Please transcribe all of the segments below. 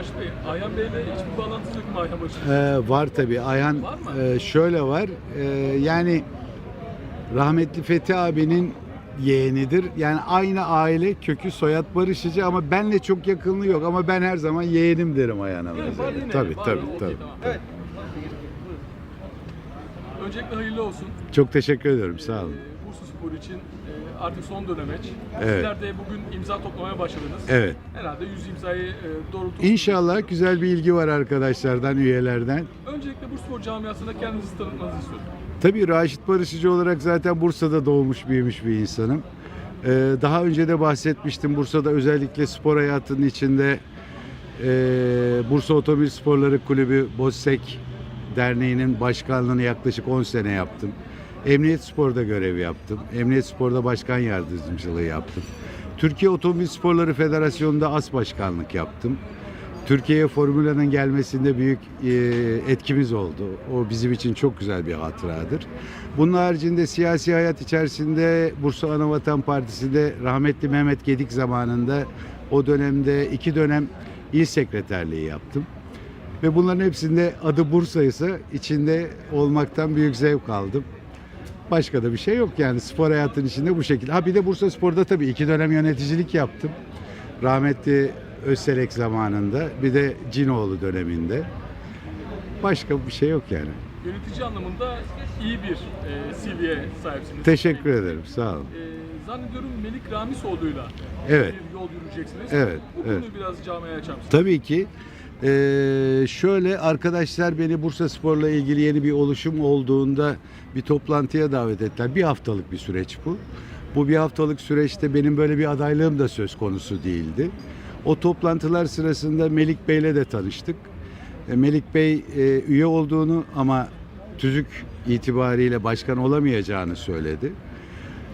Raşit Bey, Ayhan Bey'le hiçbir bağlantısı yok mu Ayhan Baş'ın? Ee, var tabii. Ayhan Var e, şöyle var. e, yani rahmetli Fethi abinin yeğenidir. Yani aynı aile kökü soyad barışıcı ama benle çok yakınlığı yok ama ben her zaman yeğenim derim Ayhan'a. Mesela. var yine. Tabii var, tabii tabii. tamam. Evet. Öncelikle hayırlı olsun. Çok teşekkür ederim. Sağ olun. Bursa Spor için e, artık son dönemeç. Evet. Sizler de bugün imza toplamaya başladınız. Evet. Herhalde 100 imzayı e. İnşallah güzel bir ilgi var arkadaşlardan, üyelerden. Öncelikle Bursa Spor camiasında kendinizi tanıtmanızı istiyorum. Tabii Raşit Barışıcı olarak zaten Bursa'da doğmuş büyümüş bir insanım. Ee, daha önce de bahsetmiştim Bursa'da özellikle spor hayatının içinde e, Bursa Otomobil Sporları Kulübü BOSSEK Derneği'nin başkanlığını yaklaşık 10 sene yaptım. Emniyet Spor'da görev yaptım. Emniyet Spor'da başkan yardımcılığı yaptım. Türkiye Otomobil Sporları Federasyonu'nda as başkanlık yaptım. Türkiye'ye Formula'nın gelmesinde büyük e, etkimiz oldu. O bizim için çok güzel bir hatıradır. Bunun haricinde siyasi hayat içerisinde Bursa Anavatan Partisi'de rahmetli Mehmet Gedik zamanında o dönemde iki dönem il sekreterliği yaptım. Ve bunların hepsinde adı Bursa ise içinde olmaktan büyük zevk aldım. Başka da bir şey yok yani spor hayatının içinde bu şekilde. Ha bir de Bursa Spor'da tabii iki dönem yöneticilik yaptım. Rahmetli Özselek zamanında bir de Cinoğlu döneminde. Başka bir şey yok yani. Yönetici anlamında iyi bir e, CV'ye sahipsiniz. Teşekkür ederim. Sağ olun. E, zannediyorum Melik Ramisoğlu'yla Evet. bir yol yürüyeceksiniz. Evet, Bu konuyu evet. biraz camiaya açar mısınız? Tabii ki. Ee, şöyle arkadaşlar beni Bursa Spor'la ilgili yeni bir oluşum olduğunda bir toplantıya davet ettiler. Bir haftalık bir süreç bu. Bu bir haftalık süreçte benim böyle bir adaylığım da söz konusu değildi. O toplantılar sırasında Melik Bey'le de tanıştık. E, Melik Bey e, üye olduğunu ama tüzük itibariyle başkan olamayacağını söyledi.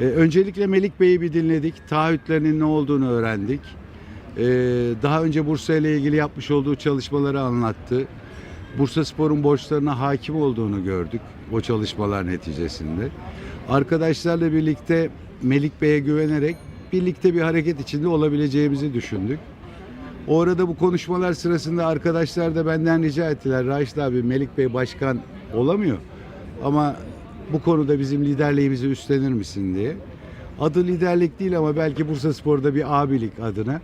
E, öncelikle Melik Bey'i bir dinledik. Taahhütlerinin ne olduğunu öğrendik. E, daha önce Bursa ile ilgili yapmış olduğu çalışmaları anlattı. Bursa Spor'un borçlarına hakim olduğunu gördük o çalışmalar neticesinde. Arkadaşlarla birlikte Melik Bey'e güvenerek birlikte bir hareket içinde olabileceğimizi düşündük. O arada bu konuşmalar sırasında arkadaşlar da benden rica ettiler. Raşit abi Melik Bey başkan olamıyor ama bu konuda bizim liderliğimizi üstlenir misin diye. Adı liderlik değil ama belki Bursa Spor'da bir abilik adına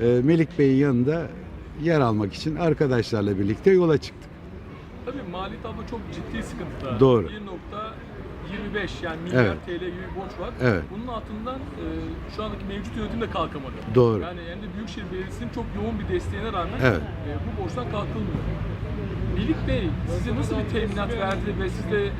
Melik Bey'in yanında yer almak için arkadaşlarla birlikte yola çıktık. Tabii mali tablo çok ciddi sıkıntıda. Doğru. 1.25 yani milyar Evet. TL gibi bir borç var. Evet. Bunun altından e, şu andaki mevcut yönetim de kalkamadı. Doğru. Yani hem de Büyükşehir Belediyesi'nin çok yoğun bir desteğine rağmen Evet. e, bu borçtan kalkılmıyor. Melik Bey size nasıl bir teminat verdi ve siz de e,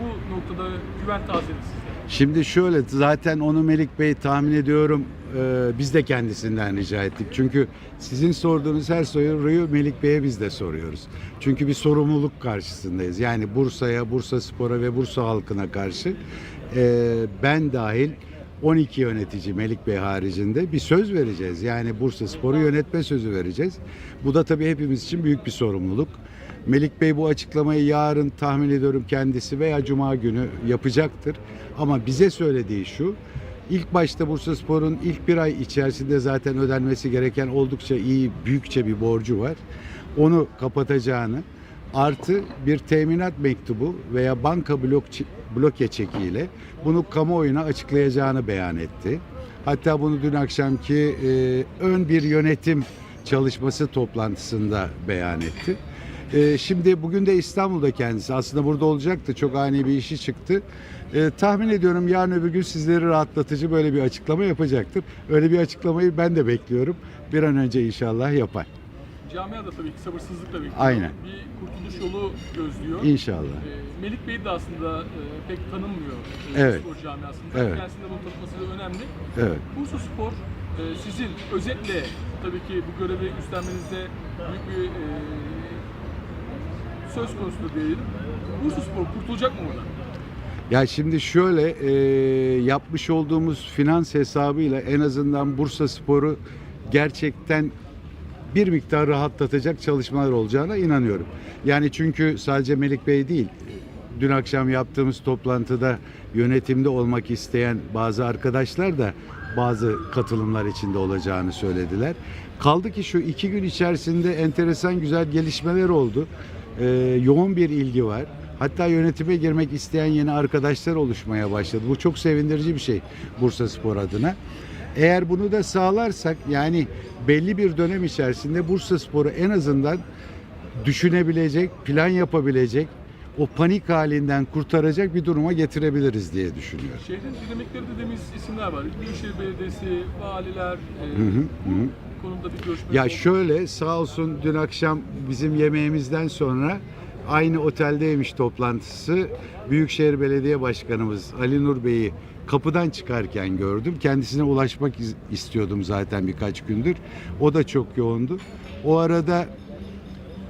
bu noktada güven tazelediniz size? Şimdi şöyle zaten onu Melik Bey tahmin ediyorum e, biz de kendisinden rica ettik. Çünkü sizin sorduğunuz her soruyu Melik Bey'e biz de soruyoruz. Çünkü bir sorumluluk karşısındayız. Yani Bursa'ya, Bursa Spor'a ve Bursa halkına karşı e, ben dahil 12 yönetici Melik Bey haricinde bir söz vereceğiz. Yani Bursa Spor'u yönetme sözü vereceğiz. Bu da tabii hepimiz için büyük bir sorumluluk. Melik Bey bu açıklamayı yarın tahmin ediyorum kendisi veya Cuma günü yapacaktır. Ama bize söylediği şu, ilk başta Bursa Spor'un ilk bir ay içerisinde zaten ödenmesi gereken oldukça iyi, büyükçe bir borcu var. Onu kapatacağını, artı bir teminat mektubu veya banka blok bloke çekiyle bunu kamuoyuna açıklayacağını beyan etti. Hatta bunu dün akşamki e, ön bir yönetim çalışması toplantısında beyan etti. E, şimdi bugün de İstanbul'da kendisi aslında burada olacaktı. Çok ani bir işi çıktı. E, tahmin ediyorum yarın öbür gün sizleri rahatlatıcı böyle bir açıklama yapacaktır. Öyle bir açıklamayı ben de bekliyorum. Bir an önce inşallah yapar. Camia da tabii ki sabırsızlıkla bekliyor. Aynen. Bir kurtuluş yolu gözlüyor. İnşallah. E, Melik Bey de aslında e, pek tanınmıyor e, Evet. spor camiasında. Evet. Kendisinde bunu tanıtması da önemli. Evet. Bursa Spor e, sizin özetle tabii ki bu görevi üstlenmenizde büyük bir e, söz konusu diyelim. Bursa Spor kurtulacak mı buradan? Ya şimdi şöyle e, yapmış olduğumuz finans hesabıyla en azından Bursa Spor'u gerçekten bir miktar rahatlatacak çalışmalar olacağına inanıyorum. Yani çünkü sadece Melik Bey değil, dün akşam yaptığımız toplantıda yönetimde olmak isteyen bazı arkadaşlar da bazı katılımlar içinde olacağını söylediler. Kaldı ki şu iki gün içerisinde enteresan güzel gelişmeler oldu. Ee, yoğun bir ilgi var. Hatta yönetime girmek isteyen yeni arkadaşlar oluşmaya başladı. Bu çok sevindirici bir şey Bursa Spor adına. Eğer bunu da sağlarsak yani belli bir dönem içerisinde Bursa Spor'u en azından düşünebilecek, plan yapabilecek, o panik halinden kurtaracak bir duruma getirebiliriz diye düşünüyorum. Şehrin dinamikleri dediğimiz isimler var. Büyükşehir Belediyesi, valiler, e, Hı hı, hı. konuda bir görüşme Ya oldu. şöyle sağ olsun dün akşam bizim yemeğimizden sonra aynı oteldeymiş toplantısı. Büyükşehir Belediye Başkanımız Ali Nur Bey'i kapıdan çıkarken gördüm. Kendisine ulaşmak istiyordum zaten birkaç gündür. O da çok yoğundu. O arada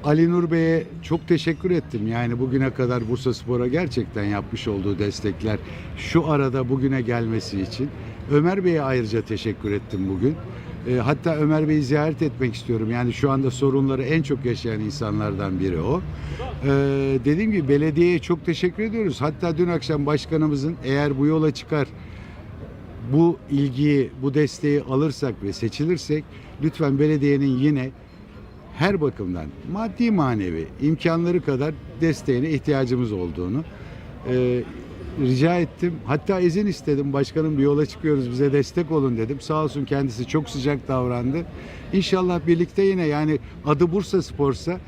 Ali Nur Bey'e çok teşekkür ettim. Yani bugüne kadar Bursa Spor'a gerçekten yapmış olduğu destekler şu arada bugüne gelmesi için. Ömer Bey'e ayrıca teşekkür ettim bugün. E, hatta Ömer Bey'i ziyaret etmek istiyorum. Yani şu anda sorunları en çok yaşayan insanlardan biri o. E, dediğim gibi belediyeye çok teşekkür ediyoruz. Hatta dün akşam başkanımızın eğer bu yola çıkar bu ilgiyi, bu desteği alırsak ve seçilirsek lütfen belediyenin yine her bakımdan maddi manevi imkanları kadar desteğine ihtiyacımız olduğunu e, rica ettim. Hatta izin istedim. Başkanım bir yola çıkıyoruz bize destek olun dedim. Sağ olsun kendisi çok sıcak davrandı. İnşallah birlikte yine yani adı Bursa Spor'sa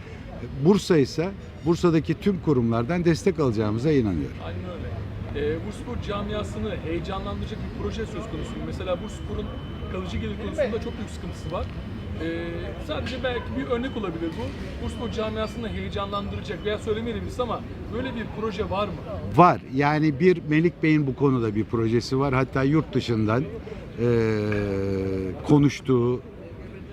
Bursa ise Bursa'daki tüm kurumlardan destek alacağımıza inanıyorum. Aynen öyle. E, Bursaspor camiasını heyecanlandıracak bir proje söz konusu. Mesela Bursaspor'un kalıcı gelir konusunda çok büyük sıkıntısı var. E, sadece belki bir örnek olabilir bu. Bursaspor camiasını heyecanlandıracak veya söylemeyelim biz ama böyle bir proje var mı? Var. Yani bir Melik Bey'in bu konuda bir projesi var. Hatta yurt dışından eee, konuştuğu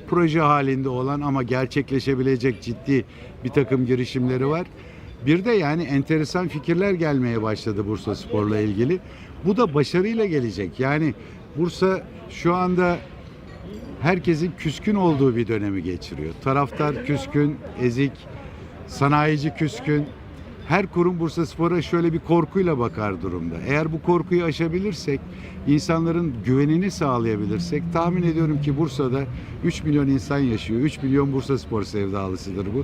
proje halinde olan ama gerçekleşebilecek ciddi bir takım girişimleri var. Bir de yani enteresan fikirler gelmeye başladı Bursa Spor'la ilgili. Bu da başarıyla gelecek. Yani Bursa şu anda herkesin küskün olduğu bir dönemi geçiriyor. Taraftar küskün, ezik, sanayici küskün. Her kurum Bursa Spor'a şöyle bir korkuyla bakar durumda. Eğer bu korkuyu aşabilirsek, insanların güvenini sağlayabilirsek tahmin ediyorum ki Bursa'da 3 milyon insan yaşıyor. 3 milyon Bursa Spor sevdalısıdır bu.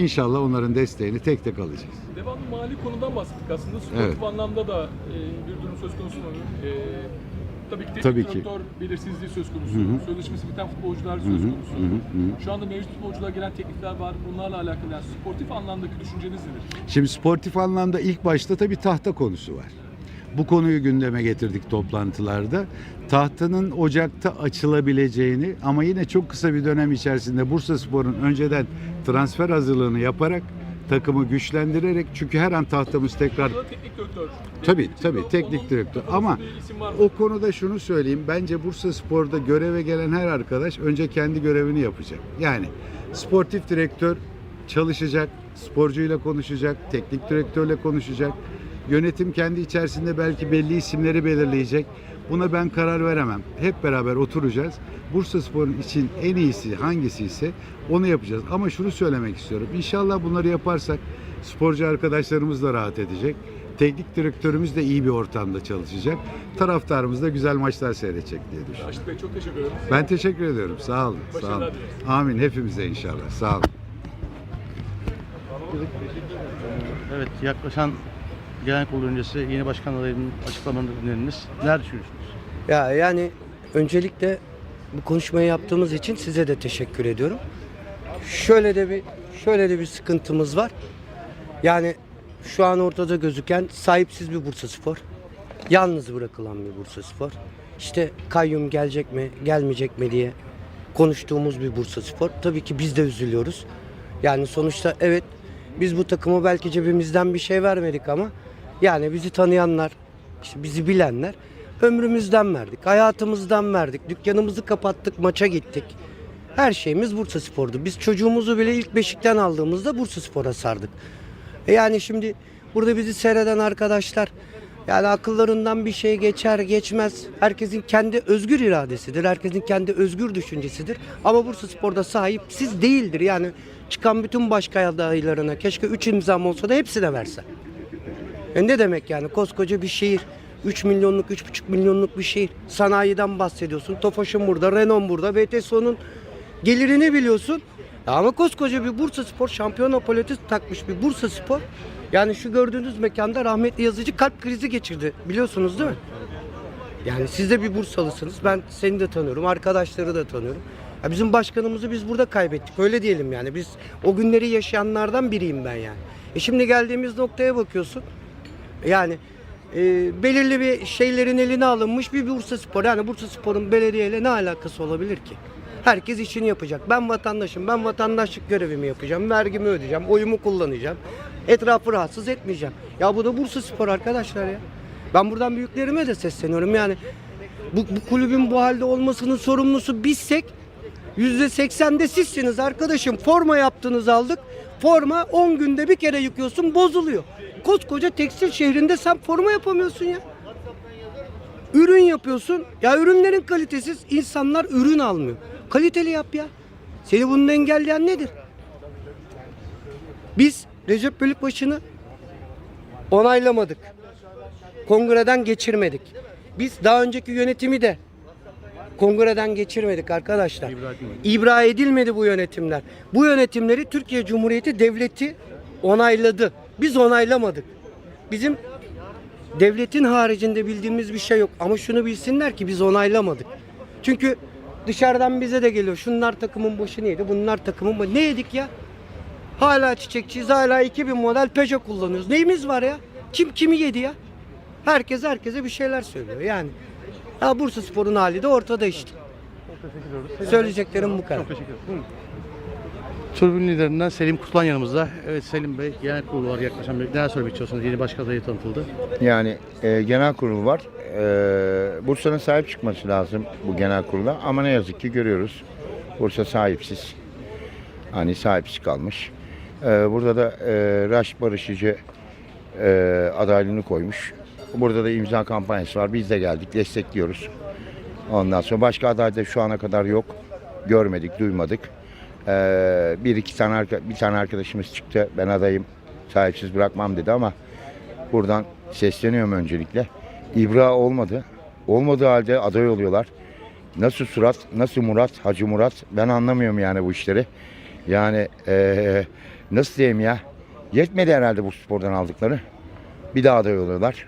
İnşallah onların desteğini tek tek alacağız. Devamlı mali konudan bahsettik aslında. Sportif Evet. anlamda da e, bir durum söz konusu mu? E, tabii ki teknik Tabii ki. direktör belirsizliği söz konusu. Hı hı. Sözleşmesi biten futbolcular söz konusu. hı hı, hı. Şu anda mevcut futbolculara gelen teklifler var. Bunlarla alakalı yani sportif anlamdaki düşünceniz nedir? Şimdi sportif anlamda ilk başta tabii tahta konusu var. Bu konuyu gündeme getirdik toplantılarda. Tahtanın Ocak'ta açılabileceğini ama yine çok kısa bir dönem içerisinde Bursa Spor'un önceden transfer hazırlığını yaparak takımı güçlendirerek çünkü her an tahtamız tekrar teknik direktör. Tabii, Teknik tabii, direktör, teknik direktör. Ama o konuda şunu söyleyeyim. Bence Bursa Spor'da göreve gelen her arkadaş önce kendi görevini yapacak. Yani sportif direktör çalışacak, sporcuyla konuşacak, teknik direktörle konuşacak. Yönetim kendi içerisinde belki belli isimleri belirleyecek. Buna ben karar veremem. Hep beraber oturacağız. Bursa Spor'un için en iyisi hangisi ise onu yapacağız. Ama şunu söylemek istiyorum. İnşallah bunları yaparsak sporcu arkadaşlarımız da rahat edecek. Teknik direktörümüz de iyi bir ortamda çalışacak. Taraftarımız da güzel maçlar seyredecek diye düşünüyorum. Raşit Bey çok teşekkür ederim. Ben teşekkür ediyorum. Sağ olun. Sağ olun. Amin. Hepimize inşallah. Sağ olun. Evet, yaklaşan genel kurul öncesi yeni başkan adayının açıklamalarını dinlediniz. Neler düşünüyorsunuz? Ya yani öncelikle bu konuşmayı yaptığımız için size de teşekkür ediyorum. Şöyle de bir şöyle de bir sıkıntımız var. Yani şu an ortada gözüken sahipsiz bir Bursa Spor. Yalnız bırakılan bir Bursa Spor. İşte kayyum gelecek mi, gelmeyecek mi diye konuştuğumuz bir Bursa Spor. Tabii ki biz de üzülüyoruz. Yani sonuçta evet biz bu takıma belki cebimizden bir şey vermedik ama yani bizi tanıyanlar, işte bizi bilenler ömrümüzden verdik, hayatımızdan verdik, dükkanımızı kapattık, maça gittik. Her şeyimiz Bursa Spor'du. Biz çocuğumuzu bile ilk beşikten aldığımızda Bursa Spor'a sardık. E yani şimdi burada bizi seyreden arkadaşlar yani akıllarından bir şey geçer geçmez. Herkesin kendi özgür iradesidir. Herkesin kendi özgür düşüncesidir. Ama Bursa Spor'da sahipsiz değildir. Yani çıkan bütün başka adaylarına keşke 3 imzam olsa da hepsine verse. E ne demek yani koskoca bir şehir 3 milyonluk, 3,5 milyonluk bir şehir. Sanayiden bahsediyorsun. Tofaş'ın burada, Renault burada, BTSO'nun gelirini biliyorsun. Ama koskoca bir Bursa Spor şampiyon apoleti takmış bir Bursa Spor. Yani şu gördüğünüz mekanda rahmetli yazıcı kalp krizi geçirdi. Biliyorsunuz değil mi? Yani siz de bir Bursalısınız. Ben seni de tanıyorum. Arkadaşları da tanıyorum. Ya bizim başkanımızı biz burada kaybettik. Öyle diyelim yani. Biz o günleri yaşayanlardan biriyim ben yani. E şimdi geldiğimiz noktaya bakıyorsun. Yani e, belirli bir şeylerin eline alınmış bir Bursa Spor. Yani Bursa Spor'un belediyeyle ne alakası olabilir ki? Herkes işini yapacak. Ben vatandaşım. Ben vatandaşlık görevimi yapacağım. Vergimi ödeyeceğim. Oyumu kullanacağım. Etrafı rahatsız etmeyeceğim. Ya bu da Bursa Spor arkadaşlar ya. Ben buradan büyüklerime de sesleniyorum. Yani bu, bu kulübün bu halde olmasının sorumlusu bizsek yüzde seksende sizsiniz arkadaşım. Forma yaptınız aldık. Forma 10 günde bir kere yıkıyorsun bozuluyor. Koskoca tekstil şehrinde sen forma yapamıyorsun ya. Ürün yapıyorsun. Ya ürünlerin kalitesiz. insanlar ürün almıyor. Kaliteli yap ya. Seni bunun engelleyen nedir? Biz Recep Bölükbaşı'nı onaylamadık. Kongreden geçirmedik. Biz daha önceki yönetimi de kongreden geçirmedik arkadaşlar. İbra edilmedi bu yönetimler. Bu yönetimleri Türkiye Cumhuriyeti Devleti onayladı. Biz onaylamadık. Bizim devletin haricinde bildiğimiz bir şey yok. Ama şunu bilsinler ki biz onaylamadık. Çünkü dışarıdan bize de geliyor. Şunlar takımın başını yedi, bunlar takımın başını. Ne yedik ya? Hala çiçekçiyiz, hala 2000 model Peugeot kullanıyoruz. Neyimiz var ya? Kim kimi yedi ya? Herkes herkese bir şeyler söylüyor yani. Ya Bursa Spor'un hali de ortada işte. Söyleyeceklerim bu kadar. Çok teşekkür ederim. Tribün liderinden Selim Kutlan yanımızda. Evet Selim Bey, genel kurulu var yaklaşan bir. Neler söylemek istiyorsunuz? Yeni başkan adayı tanıtıldı. Yani e, genel kurul var. E, Bursa'nın sahip çıkması lazım bu genel kurula. Ama ne yazık ki görüyoruz. Bursa sahipsiz. Hani sahipsiz kalmış. E, burada da e, Raş Barışıcı e, adaylığını koymuş. Burada da imza kampanyası var. Biz de geldik, destekliyoruz. Ondan sonra başka aday da şu ana kadar yok. Görmedik, duymadık. E, bir iki tane bir tane arkadaşımız çıktı. Ben adayım, sahipsiz bırakmam dedi ama Buradan sesleniyorum öncelikle. İbra olmadı. Olmadığı halde aday oluyorlar. Nasıl surat, nasıl Murat, Hacı Murat ben anlamıyorum yani bu işleri. Yani eee, nasıl diyeyim ya yetmedi herhalde bu spordan aldıkları. Bir daha aday oluyorlar.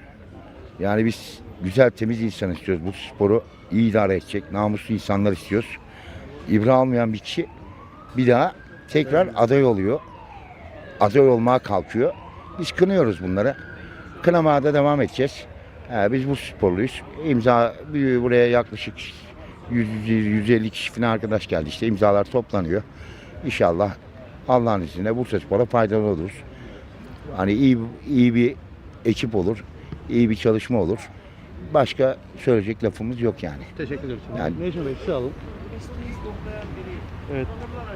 Yani biz güzel temiz insan istiyoruz. Bu sporu iyi idare edecek, namuslu insanlar istiyoruz. İbra almayan bir kişi bir daha tekrar aday oluyor. Aday olmaya kalkıyor. Biz kınıyoruz bunları. Kınamaya da devam edeceğiz. Ee, biz bu sporluyuz. İmza buraya yaklaşık 100, 150 kişi falan arkadaş geldi. İşte imzalar toplanıyor. İnşallah Allah'ın izniyle Bursa Spor'a faydalı oluruz. Hani iyi iyi bir ekip olur. iyi bir çalışma olur. Başka söyleyecek lafımız yok yani. Teşekkür ederim. Yani- Necmi Bey, size alın. Evet,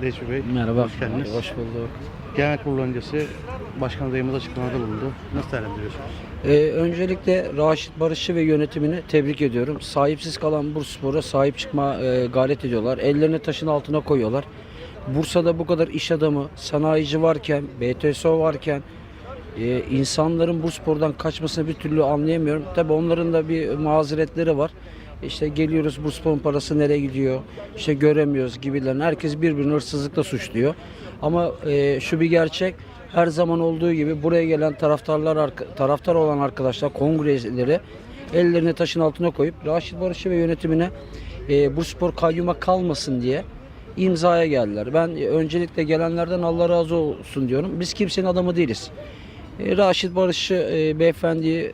Necmi Bey. Merhaba. Hoş geldiniz. Hoş bulduk. Genel kurul öncesi başkan adayımız açıklamada bulundu. Nasıl değerlendiriyorsunuz? Ee, öncelikle Raşit Barışçı ve yönetimini tebrik ediyorum. Sahipsiz kalan Bursaspor'a sahip çıkma e, gayret ediyorlar. Ellerini taşın altına koyuyorlar. Bursa'da bu kadar iş adamı, sanayici varken, BTSO varken e, insanların bu spordan kaçmasını bir türlü anlayamıyorum. Tabi onların da bir mazeretleri var. İşte geliyoruz bu sporun parası nereye gidiyor, işte göremiyoruz gibilerini. Herkes birbirini hırsızlıkla suçluyor. Ama e, şu bir gerçek, her zaman olduğu gibi buraya gelen taraftarlar, taraftar olan arkadaşlar, kongreleri ellerini taşın altına koyup Raşit Barışçı ve yönetimine e, bu spor kayyuma kalmasın diye imzaya geldiler. Ben öncelikle gelenlerden Allah razı olsun diyorum. Biz kimsenin adamı değiliz. E, Raşit Barış'ı e, beyefendiyi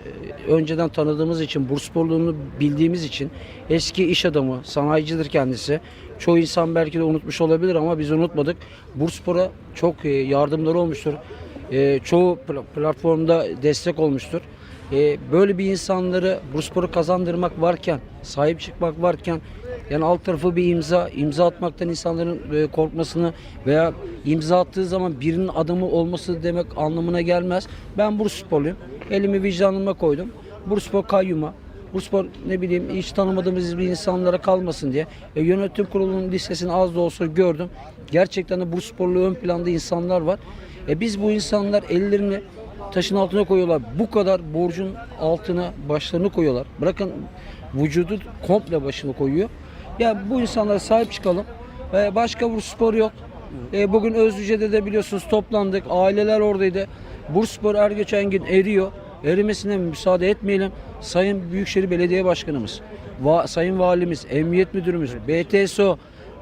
e, önceden tanıdığımız için, Bursasporluğunu bildiğimiz için eski iş adamı, sanayicidir kendisi. Çoğu insan belki de unutmuş olabilir ama biz unutmadık. Bursaspor'a çok e, yardımları olmuştur. E, çoğu pla- platformda destek olmuştur. E, böyle bir insanları Bursaspor'u kazandırmak varken, sahip çıkmak varken yani alt tarafı bir imza, imza atmaktan insanların e, korkmasını veya imza attığı zaman birinin adamı olması demek anlamına gelmez. Ben Bursasporluyum. Elimi vicdanıma koydum. Bursaspor kayyuma, Bursaspor ne bileyim hiç tanımadığımız bir insanlara kalmasın diye. E, yönetim kurulunun listesini az da olsa gördüm. Gerçekten de Bursasporlu ön planda insanlar var. E, biz bu insanlar ellerini taşın altına koyuyorlar. Bu kadar borcun altına başlarını koyuyorlar. Bırakın vücudu komple başını koyuyor. Ya bu insanlara sahip çıkalım. Ee, başka Bursaspor yok. Ee, bugün Özlüce'de de biliyorsunuz toplandık. Aileler oradaydı. Bursaspor her geçen gün eriyor. Erimesine müsaade etmeyelim. Sayın Büyükşehir Belediye Başkanımız, va- Sayın Valimiz, Emniyet Müdürümüz, BTSO,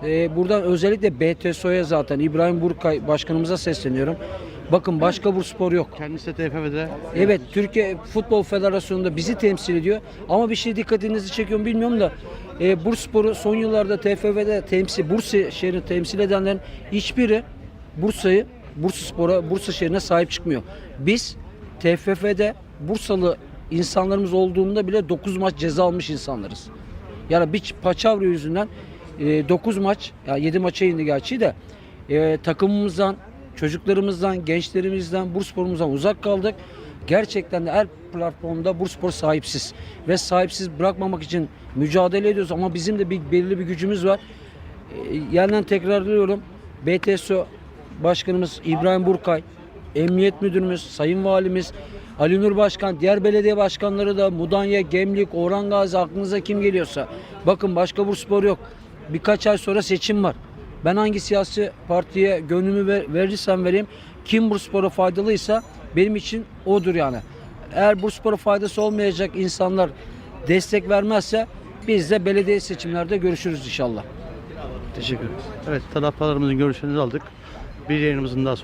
e, buradan özellikle BTSO'ya zaten İbrahim Burkay Başkanımıza sesleniyorum. Bakın başka Bursaspor yok. Kendisi de TFF'de Evet Türkiye Futbol Federasyonu'nda bizi temsil ediyor. Ama bir şey dikkatinizi çekiyorum bilmiyorum da e, Bursaspor'u son yıllarda TFF'de temsil, Bursa şehrini temsil edenlerin hiçbiri Bursa'yı, Bursaspor'a, Bursa şehrine sahip çıkmıyor. Biz TFF'de Bursalı insanlarımız olduğunda bile 9 maç ceza almış insanlarız. Yani bir paçavra yüzünden 9 maç, ya 7 maça indi gerçi de e, takımımızdan, çocuklarımızdan, gençlerimizden, Bursaspor'umuzdan uzak kaldık. Gerçekten de her platformda Bursaspor sahipsiz ve sahipsiz bırakmamak için mücadele ediyoruz ama bizim de bir belirli bir gücümüz var. E, yeniden tekrarlıyorum. BTSO Başkanımız İbrahim Burkay, Emniyet Müdürümüz, Sayın Valimiz, Ali Nur Başkan, diğer belediye başkanları da Mudanya, Gemlik, Orhan Gazi aklınıza kim geliyorsa. Bakın başka Bursaspor yok. Birkaç ay sonra seçim var. Ben hangi siyasi partiye gönlümü ver, verirsem vereyim kim Bursaspor'a faydalıysa benim için odur yani. Eğer Bursaspor'a faydası olmayacak insanlar destek vermezse biz de belediye seçimlerde görüşürüz inşallah. Teşekkür ederim. Evet taraftarlarımızın görüşlerini aldık. Bir yayınımızın daha